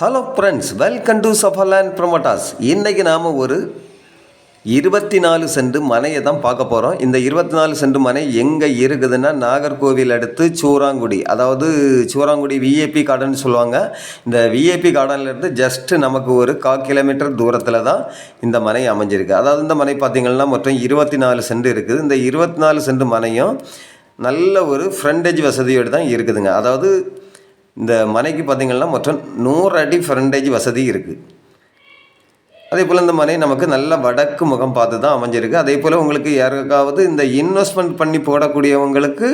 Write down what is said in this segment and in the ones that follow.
Hello friends welcome to Safarland promoters இன்றைக்கி நாம் ஒரு இருபத்தி நாலு சென்ட் மனையை தான் பார்க்க போகிறோம் இந்த இருபத்தி நாலு சென்ட் மனை எங்கே இருக்குதுன்னா நாகர்கோவில் அடுத்து சூறாங்குடி அதாவது சூறாங்குடி விஏபி கார்டன் சொல்லுவாங்க. இந்த விஏபி கார்டன்லேருந்து ஜஸ்ட்டு நமக்கு ஒரு கா கிலோமீட்டர் தூரத்தில் தான் இந்த மனை அமைஞ்சிருக்கு. அதாவது இந்த மனை பார்த்திங்கன்னா மொத்தம் இருபத்தி நாலு சென்ட் இருக்குது. இந்த இருபத்தி நாலு சென்ட் மனையும் நல்ல ஒரு ஃப்ரண்டேஜ் வசதியோடு தான் இருக்குதுங்க. அதாவது இந்த மனைக்கு பார்த்திங்கன்னா மொத்தம் நூறு அடி ஃப்ரண்டேஜ் வசதி இருக்குது அதே போல் இந்த மனை நமக்கு நல்ல வடக்கு முகம் பார்த்து தான் அமைஞ்சிருக்கு. அதே போல் உங்களுக்கு யாருக்காவது இந்த இன்வெஸ்ட்மெண்ட் பண்ணி போடக்கூடியவங்களுக்கு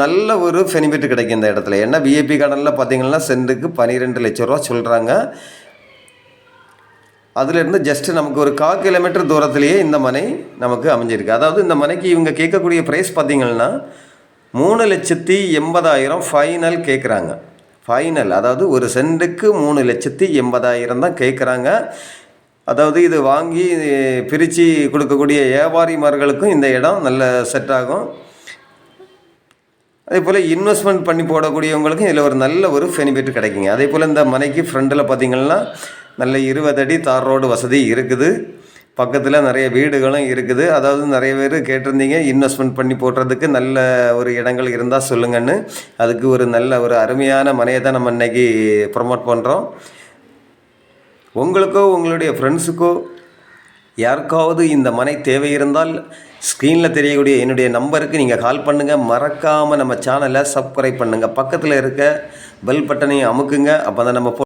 நல்ல ஒரு பெனிஃபிட் கிடைக்கும் இந்த இடத்துல. ஏன்னா விஐபி கடனில் பார்த்திங்கன்னா சென்ட்டுக்கு பன்னிரெண்டு லட்ச ரூபா சொல்கிறாங்க அதுலேருந்து ஜஸ்ட்டு நமக்கு ஒரு கா கிலோமீட்டர் தூரத்துலேயே இந்த மனை நமக்கு அமைஞ்சிருக்கு. அதாவது இந்த மனைக்கு இவங்க கேட்கக்கூடிய ப்ரைஸ் பார்த்திங்கன்னா மூணு லட்சத்தி எண்பதாயிரம் ஃபைனல் கேட்குறாங்க ஃபைனல் அதாவது ஒரு சென்ட்டுக்கு மூணு லட்சத்தி எண்பதாயிரம் தான் கேட்குறாங்க. அதாவது இது வாங்கி பிரித்து கொடுக்கக்கூடிய வியாபாரிமார்களுக்கும் இந்த இடம் நல்ல செட் ஆகும். அதே போல் இன்வெஸ்ட்மெண்ட் பண்ணி போடக்கூடியவங்களுக்கும் இதில் ஒரு நல்ல ஒரு பெனிஃபிட் கிடைக்குங்க. அதே போல் இந்த மனைக்கு ஃப்ரண்டில் பார்த்திங்கன்னா நல்ல இருபது அடி தார் ரோடு வசதி இருக்குது. பக்கத்தில் நிறைய வீடுகளும் இருக்குது. அதாவது நிறைய பேர் கேட்டிருந்தீங்க இன்வெஸ்ட்மெண்ட் பண்ணி போடுறதுக்கு நல்ல ஒரு இடங்கள் இருந்தால் சொல்லுங்கன்னு. அதுக்கு ஒரு நல்ல ஒரு அருமையான மனையை தான் நம்ம இன்றைக்கி ப்ரொமோட் பண்ணுறோம் உங்களுக்கோ உங்களுடைய ஃப்ரெண்ட்ஸுக்கோ யாருக்காவது இந்த மனை தேவை இருந்தால் ஸ்க்ரீனில் தெரியக்கூடிய என்னுடைய நம்பருக்கு நீங்கள் கால் பண்ணுங்கள் மறக்காமல் நம்ம சேனலை சப்ஸ்கிரைப் பண்ணுங்கள் பக்கத்தில் இருக்க பெல் பட்டனையும் அமுக்குங்க. அப்போ தான் நம்ம